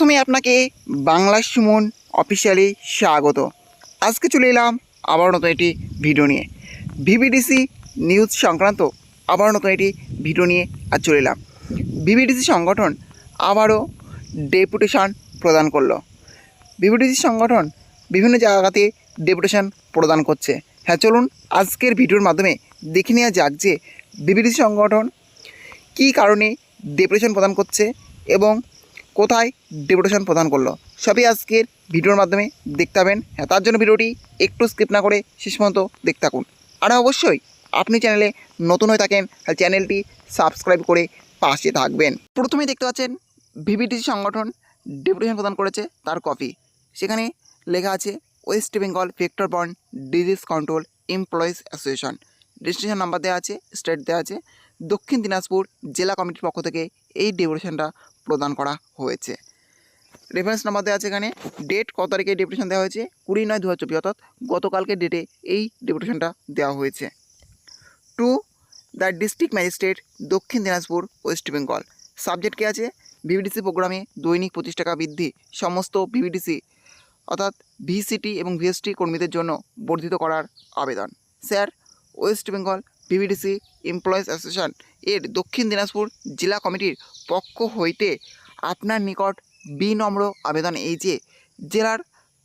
প্রথমে আপনাকে বাংলা সুমন অফিসিয়ালি স্বাগত। আজকে চলে এলাম আবার নতুন একটি ভিডিও নিয়ে। ভিভিডিসি নিউজ সংক্রান্ত আবার নতুন একটি ভিডিও নিয়ে আজ চলে এলাম। ভিভিডিসি সংগঠন আবারও ডেপুটেশন প্রদান করল। ভিভিডিসি সংগঠন বিভিন্ন জায়গাতে ডেপুটেশন প্রদান করছে। হ্যাঁ চলুন আজকের ভিডিওর মাধ্যমে দেখে নেওয়া যাক যে বিবিডিসি সংগঠন কী কারণে ডেপুটেশন প্রদান করছে এবং কোথায় ডেপুটেশন প্রদান করল, সবই আজকের ভিডিওর মাধ্যমে দেখতে পাবেন। হ্যাঁ তার জন্য ভিডিওটি একটু স্কিপ না করে শেষ পর্যন্ত দেখতে থাকুন। আর অবশ্যই আপনি চ্যানেলে নতুন হয়ে থাকেন, তাহলে চ্যানেলটি সাবস্ক্রাইব করে পাশে থাকবেন। প্রথমেই দেখতে পাচ্ছেন ভিভিডিসি সংগঠন ডেপুটেশন প্রদান করেছে তার কপি সেখানে লেখা আছে West Bengal vector borne disease control employees association registration number দেওয়া আছে স্টেট দেওয়া আছে। দক্ষিণ দিনাজপুর জেলা কমিটির পক্ষ থেকে এই ডেপুটেশনটা প্রদান করা হয়েছে। রেফারেন্স নাম্বার দেওয়া আছে এখানে। ডেট কত তারিখে ডেপুটেশন দেওয়া হয়েছে? কুড়ি নয় দু হাজার চব্বিশ, অর্থাৎ গতকালকে ডেটে এই ডেপুটেশনটা দেওয়া হয়েছে। Two the district magistrate Dakshin Dinajpur West Bengal subject কী আছে? ভিভিডিসি প্রোগ্রামে দৈনিক পঁচিশ টাকা বৃদ্ধি। সমস্ত ভিভিডিসি অর্থাৎ ভিসিটি এবং ভিএসটি কর্মীদের জন্য বর্ধিত করার আবেদন। Sir West Bengal VVDC employees association এর দক্ষিণ দিনাজপুর জেলা কমিটির পক্ষ হইতে আপনার নিকট বিনম্র আবেদন এই যে জেলার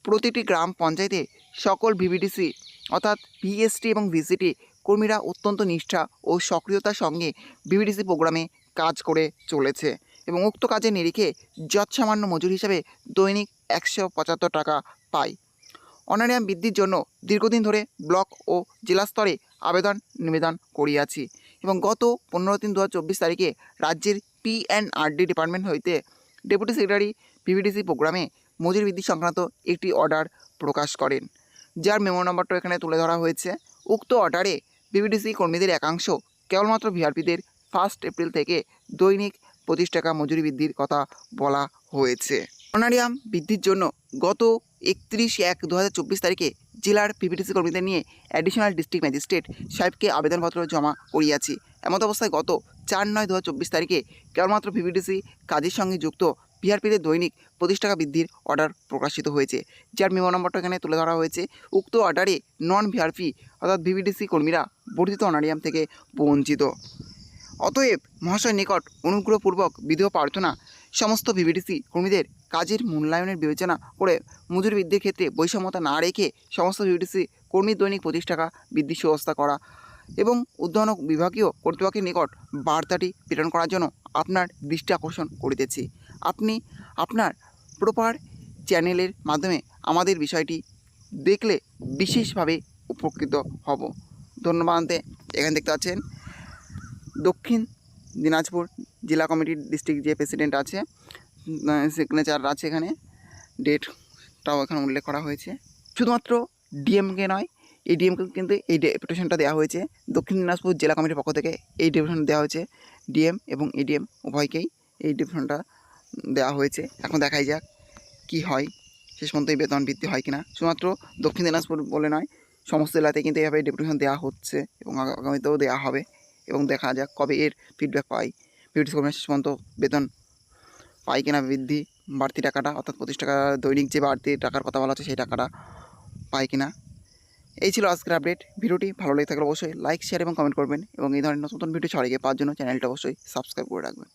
প্রতিটি গ্রাম পঞ্চায়েতে সকল ভিভিডিসি অর্থাৎ ভিএসটি এবং ভিসিটি কর্মীরা অত্যন্ত নিষ্ঠা ও সক্রিয়তার সঙ্গে ভিভিডিসি প্রোগ্রামে কাজ করে চলেছে এবং উক্ত কাজের নিরিখে যৎসামান্য মজুর হিসাবে দৈনিক একশো পঁচাত্তর টাকা পায়। অনারিয়াম বৃদ্ধির জন্য দীর্ঘদিন ধরে ব্লক ও জেলা স্তরে আবেদন নিবেদন করিয়াছি। এবং গত পনেরো তিন দু তারিখে রাজ্যের পিএনআরডি ডিপার্টমেন্ট হইতে ডেপুটি সেক্রেটারি পিভিডিসি প্রোগ্রামে মজুরি বৃদ্ধি সংক্রান্ত একটি অর্ডার প্রকাশ করেন। যার মেমো নম্বরটা এখানে তুলে ধরা হয়েছে। উক্ত অর্ডারে পিভিডিসি কর্মীদের একাংশ কেবলমাত্র ভিআরপিদের ফার্স্ট এপ্রিল থেকে দৈনিক পঁচিশ টাকা মজুরি বৃদ্ধির কথা বলা হয়েছে। অনারিয়াম বৃদ্ধির জন্য গত একত্রিশ এক দু তারিখে জেলার পিভিটিসি কর্মীদের নিয়ে অ্যাডিশনাল ডিস্ট্রিক্ট ম্যাজিস্ট্রেট সাহেবকে আবেদনপত্র জমা করিয়াছি। এমত অবস্থায় গত চার নয় দু তারিখে কেবলমাত্র পিভিটিসি কাজের সঙ্গে যুক্ত ভিআরপিদের দৈনিক পঁচিশ টাকা বৃদ্ধির অর্ডার প্রকাশিত হয়েছে। যার মেমো নম্বরটা এখানে তুলে ধরা হয়েছে। উক্ত অর্ডারে নন ভিআরপি অর্থাৎ ভিভিডিসি কর্মীরা বর্ধিত অনারিয়াম থেকে বঞ্চিত। অতএব মহাশয় নিকট অনুগ্রহপূর্বক বিধেয় প্রার্থনা সমস্ত ভিভিডিসি কর্মীদের কাজের মূল্যায়নের বিবেচনা করে মজুরি বৃদ্ধির ক্ষেত্রে বৈষম্যতা না রেখে সমস্ত ভিভিডিসি কর্মীর দৈনিক পঁচিশ টাকা বৃদ্ধির সুব্যবস্থা করা এবং উদ্যান বিভাগীয় কর্তৃপক্ষের নিকট বার্তাটি প্রেরণ করার জন্য আপনার দৃষ্টি আকর্ষণ করিতেছি। আপনি আপনার প্রপার চ্যানেলের মাধ্যমে আমাদের বিষয়টি দেখলে বিশেষভাবে উপকৃত হব। ধন্যবাদ। এখানে দেখতে পাচ্ছেন দক্ষিণ দিনাজপুর জেলা কমিটির ডিস্ট্রিক্ট যে প্রেসিডেন্ট আছে সিগনেচার আছে এখানে। ডেটটাও এখানে উল্লেখ করা হয়েছে। শুধুমাত্র ডিএমকে নয়, এই ডিএমকে কিন্তু এই ডেপুটেশনটা দেওয়া হয়েছে। দক্ষিণ দিনাজপুর জেলা কমিটির পক্ষ থেকে এই ডেপুটেশন দেওয়া হয়েছে ডিএম এবং এডিএম উভয়কেই এই ডেপুটেশনটা দেওয়া হয়েছে। এখন দেখাই যাক কি হয়, শেষ পর্যন্ত এই বেতন বৃদ্ধি হয় কিনা। শুধুমাত্র দক্ষিণ দিনাজপুর বলে নয়, সমস্ত জেলাতে কিন্তু এইভাবে ডেপুটেশন দেওয়া হচ্ছে এবং আগামীতেও দেওয়া হবে। এবং দেখা যাক কবে এর ফিডব্যাক পাই। বিউটি শেষ পর্যন্ত বেতন পাই কিনা বৃদ্ধি, বাড়তি টাকাটা, অর্থাৎ পঁচিশ টাকা দৈনিক যে বাড়তি টাকার কথা বলা হচ্ছে সেই টাকাটা পাই কিনা এই ছিল আজকের আপডেট ভিডিওটি ভালো লেগে থাকলে অবশ্যই লাইক শেয়ার এবং কমেন্ট করবেন এবং এই ধরনের নতুন নতুন ভিডিও ছড়িয়ে পাওয়ার জন্য চ্যানেলটা অবশ্যই সাবস্ক্রাইব করে রাখবেন।